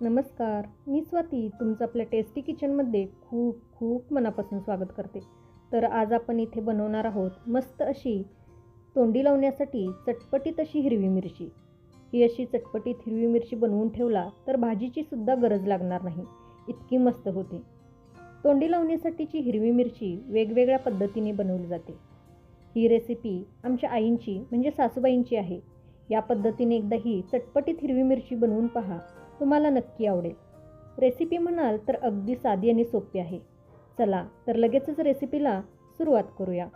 नमस्कार मी स्वाती तुमचं आपल्या टेस्टी किचनमध्ये खूप खूप मनापासून स्वागत करते. तर आज आपण इथे बनवणार आहोत मस्त अशी तोंडी लावण्यासाठी चटपटीत अशी हिरवी मिरची. ही अशी चटपटीत हिरवी मिरची बनवून ठेवला तर भाजीची सुद्धा गरज लागणार नाही. इतकी मस्त होते. तोंडी लावण्यासाठीची हिरवी मिरची वेगवेगळ्या पद्धतीने बनवली जाते. ही रेसिपी आमच्या आईंची म्हणजे सासूबाईंची आहे. या पद्धतीने एकदा ही चटपटीत हिरवी मिरची बनवून पहा. तुम्हाला नक्की आवडेल. रेसिपी म्हणाल तर अगदी साधी आणि सोपी आहे. चला तर लगेचच रेसिपीला सुरुवात करूया.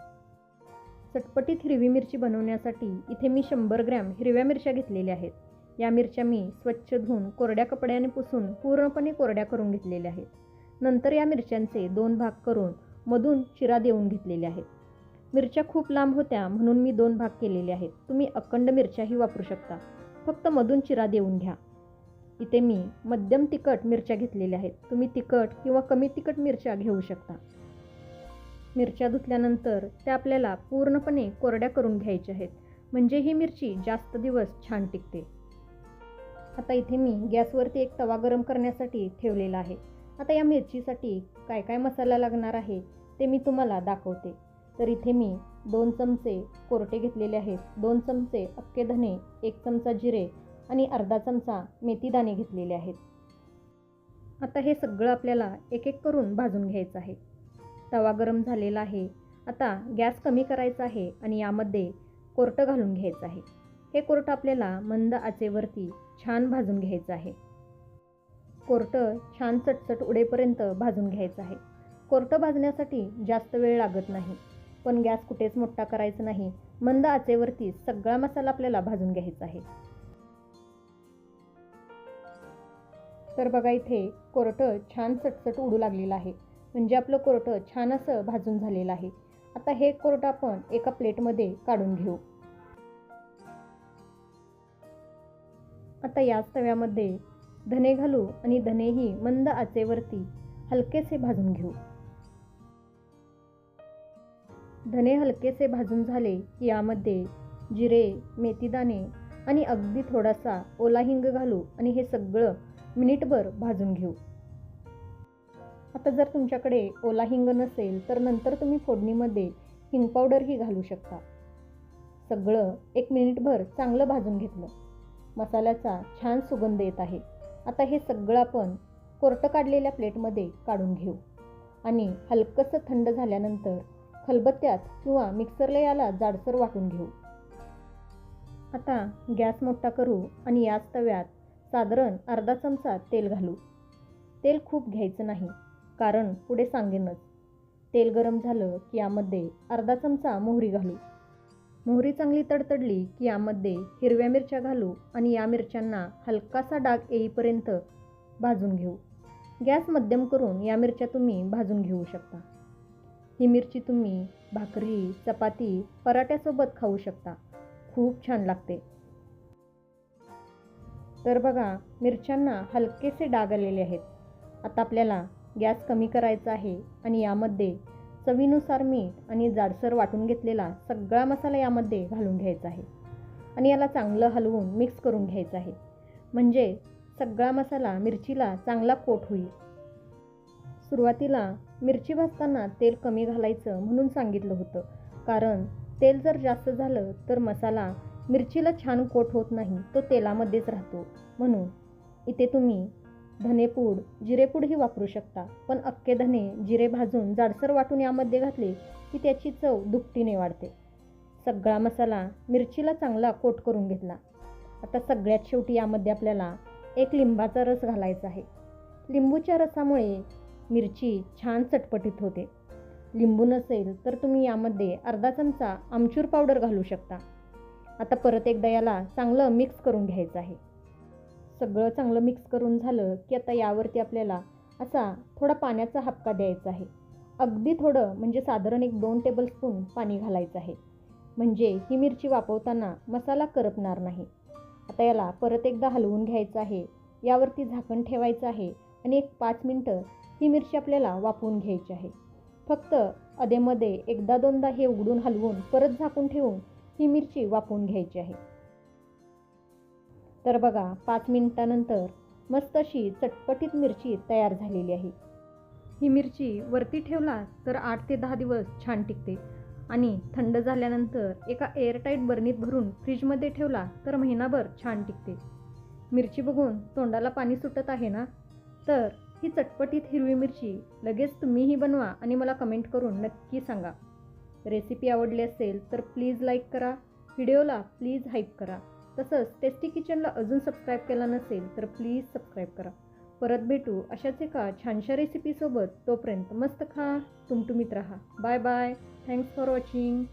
चटपटीत हिरवी मिरची बनवण्यासाठी इथे मी शंभर ग्रॅम हिरव्या मिरच्या घेतलेल्या आहेत. या मिरच्या मी स्वच्छ धुवून कोरड्या कपड्याने पुसून पूर्णपणे कोरड्या करून घेतलेल्या आहेत. नंतर या मिरच्यांचे दोन भाग करून मधून चिरा देऊन घेतलेले आहेत. मिरच्या खूप लांब होत्या म्हणून मी दोन भाग केलेले आहेत. तुम्ही अखंड मिरच्याही वापरू शकता. फक्त मधून चिरा देऊन घ्या. इथे मी मध्यम तिखट मिरच्या घेतलेल्या आहेत. तुम्ही तिखट किंवा कमी तिखट मिरच्या घेऊ शकता. मिरच्या धुतल्यानंतर त्या आपल्याला पूर्णपणे कोरड्या करून घ्यायच्या आहेत. म्हणजे ही मिरची जास्त दिवस छान टिकते. आता इथे मी गॅसवरती एक तवा गरम करण्यासाठी ठेवलेला आहे. आता या मिरचीसाठी काय काय मसाला लागणार आहे ते मी तुम्हाला दाखवते. तर इथे मी दोन चमचे कोरटे घेतलेले आहेत. दोन चमचे अक्के धने एक चमचा जिरे आणि अर्धा चमचा मेथीदाणे घेतलेले आहेत. आता हे सगळं आपल्याला एक एक करून भाजून घ्यायचं आहे. तवा गरम झालेला आहे. आता गॅस कमी करायचा आहे आणि यामध्ये कोरटं घालून घ्यायचं आहे. हे कोरटं आपल्याला मंद आचेवरती छान भाजून घ्यायचं आहे. कोरटं छान चटचट उडेपर्यंत भाजून घ्यायचं आहे. कोरटं भाजण्यासाठी जास्त वेळ लागत नाही. पण गॅस कुठेच मोठा करायचा नाही. मंद आचेवरती सगळा मसाला आपल्याला भाजून घ्यायचा आहे. तर बघा इथे कोरटं छान चटचट उडू लागलेलं आहे. म्हणजे आपलं कोरटं छान असं भाजून झालेलं आहे. आता हे कोरटं आपण एका प्लेटमध्ये काढून घेऊ. आता याच तव्यामध्ये धने घालू आणि धनेही मंद आचेवरती हलकेसे भाजून घेऊ. धने हलकेसे भाजून झाले की यामध्ये जिरे मेथीदाणे आणि अगदी थोडासा ओला हिंग घालू आणि हे सगळं मिनिटभर भाजून घेऊ. आता जर तुमच्याकडे ओला हिंग नसेल तर नंतर तुम्ही फोडणीमध्ये हिंग पावडरही घालू शकता. सगळं एक मिनिटभर चांगलं भाजून घेतलं. मसाल्याचा छान सुगंध येत आहे. आता हे सगळं आपण कोरटं काढलेल्या प्लेटमध्ये काढून घेऊ. आणि हलकंसं थंड झाल्यानंतर खलबत्त्यात किंवा मिक्सरला याला जाडसर वाटून घेऊ. आता गॅस मोठा करू आणि याच तव्यात साधारण अर्धा चमचा तेल घालू. तेल खूप घ्यायचं नाही कारण पुढे सांगेनच. तेल गरम झालं की यामध्ये अर्धा चमचा मोहरी घालू. मोहरी चांगली तडतडली की यामध्ये हिरव्या मिरच्या घालू आणि या मिरच्यांना हलकासा डाग येईपर्यंत भाजून घेऊ. गॅस मध्यम करून या मिरच्या तुम्ही भाजून घेऊ शकता. ही मिरची तुम्ही भाकरी चपाती पराठ्यासोबत खाऊ शकता. खूप छान लागते. तर बघा मिरच्यांना हलकेसे डाग आलेले आहेत. आता आपल्याला गॅस कमी करायचा आहे आणि यामध्ये चवीनुसार मीठ आणि जाडसर वाटून घेतलेला सगळा मसाला यामध्ये घालून घ्यायचा आहे. आणि याला चांगलं हलवून मिक्स करून घ्यायचं आहे. म्हणजे सगळा मसाला मिरचीला चांगला कोट होईल. सुरुवातीला मिरची भाजताना तेल कमी घालायचं म्हणून सांगितलं होतं. कारण तेल जर जास्त झालं तर मसाला मिरचीला छान कोट होत नाही तो तेलामध्येच राहतो. म्हणून इथे तुम्ही धनेपूड जिरेपूडही वापरू शकता पण अख्खे धने जिरे भाजून जाडसर वाटून यामध्ये घातले की त्याची चव दुपटीने वाढते. सगळा मसाला मिरचीला चांगला कोट करून घेतला. आता सगळ्यात शेवटी यामध्ये आपल्याला एक लिंबाचा रस घालायचा आहे. लिंबूच्या रसामुळे मिरची छान चटपटीत होते. लिंबू नसेल तर तुम्ही यामध्ये अर्धा चमचा आमचूर पावडर घालू शकता. आता परत एकदा याला चांगलं मिक्स करून घ्यायचं आहे. सगळं चांगलं मिक्स करून झालं की आता यावरती आपल्याला असा थोडा पाण्याचा हपका द्यायचा आहे. अगदी थोडं म्हणजे साधारण एक दोन टेबलस्पून पाणी घालायचं आहे. म्हणजे ही मिरची वापरताना मसाला करपणार नाही. आता याला परत एकदा हलवून घ्यायचं आहे. यावरती झाकण ठेवायचं आहे आणि एक पाच मिनटं ही मिरची आपल्याला वापरून घ्यायची आहे. फक्त अधेमध्ये एकदा दोनदा हे उघडून हलवून परत झाकून ठेवून ही मिरची वापरून घ्यायची आहे. तर बघा पाच मिनिटानंतर मस्त अशी चटपटीत मिरची तयार झालेली आहे. ही मिरची वरती ठेवला तर आठ ते दहा दिवस छान टिकते आणि थंड झाल्यानंतर एका एअरटाईट बर्नीत भरून फ्रीजमध्ये ठेवला तर महिनाभर छान टिकते. मिरची बघून तोंडाला पाणी सुटत आहे ना? तर ही चटपटीत हिरवी मिरची लगेच तुम्हीही बनवा आणि मला कमेंट करून नक्की सांगा. रेसिपी आवडली असेल तर प्लीज लाईक करा. व्हिडिओला प्लीज हाईप करा. तसंच टेस्टी किचनला अजून सबस्क्राईब केला नसेल तर प्लीज सबस्क्राईब करा. परत भेटू अशाच एका छानशा रेसिपीसोबत तोपर्यंत मस्त खा तुमटुमीत राहा. Bye bye. Thanks for watching.